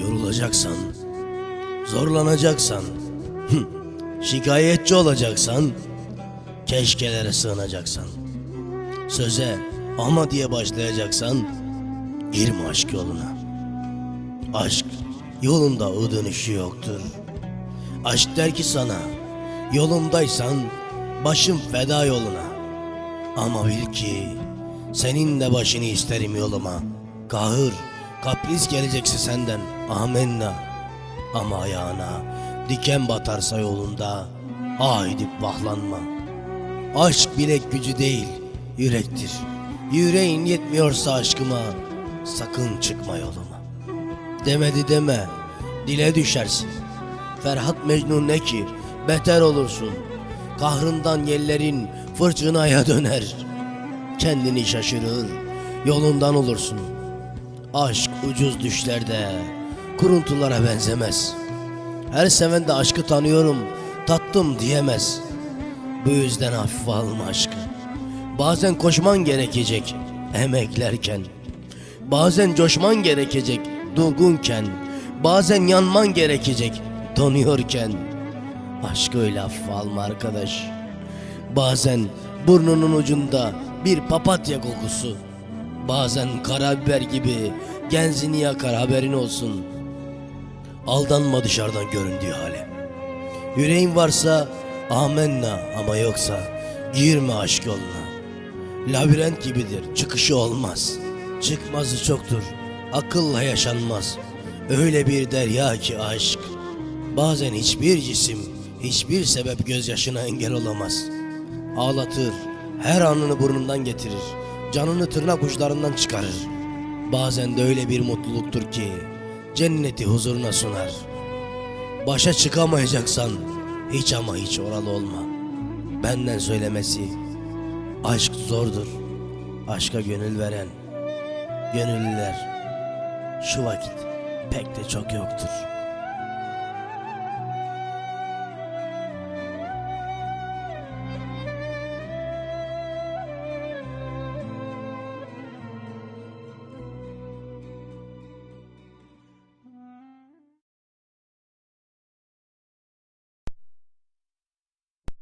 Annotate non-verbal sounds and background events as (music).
Yorulacaksan, zorlanacaksan, (laughs) şikayetçi olacaksan, keşkelere sığınacaksan, söze ama diye başlayacaksan, girme aşk yoluna. Aşk yolunda o dönüşü yoktur. Aşk der ki sana, yolumdaysan başım feda yoluna. Ama bil ki senin de başını isterim yoluma. Kahır, kapris gelecekse senden amenna. Ama ayağına diken batarsa yolunda haydi vahlanma. Aşk bilek gücü değil, yürektir. Yüreğin yetmiyorsa aşkıma sakın çıkma yoluma. Demedi deme, dile düşersin. Ferhat Mecnun ne ki, beter olursun. Kahrından yellerin fırtınaya döner. Kendini şaşırır, yolundan olursun. Aşk ucuz düşlerde, kuruntulara benzemez. Her seven de aşkı tanıyorum, tattım diyemez. Bu yüzden hafife alma aşkı. Bazen koşman gerekecek, emeklerken. Bazen coşman gerekecek durgunken, bazen yanman gerekecek donuyorken. Aşk öyle hafife alma arkadaş. Bazen burnunun ucunda bir papatya kokusu. Bazen karabiber gibi genzini yakar haberin olsun. Aldanma dışarıdan göründüğü hale. Yüreğin varsa amenna ama yoksa girme aşk yoluna. Labirent gibidir, çıkışı olmaz. Çıkmazı çoktur, akılla yaşanmaz. Öyle bir derya ki aşk. Bazen hiçbir cisim, hiçbir sebep gözyaşına engel olamaz. Ağlatır, her anını burnundan getirir. Canını tırnak uçlarından çıkarır. Bazen de öyle bir mutluluktur ki cenneti huzuruna sunar. Başa çıkamayacaksan hiç ama hiç oralı olma. Benden söylemesi Aşk zordur. Aşka gönül veren gönüllüler şu vakit pek de çok yoktur.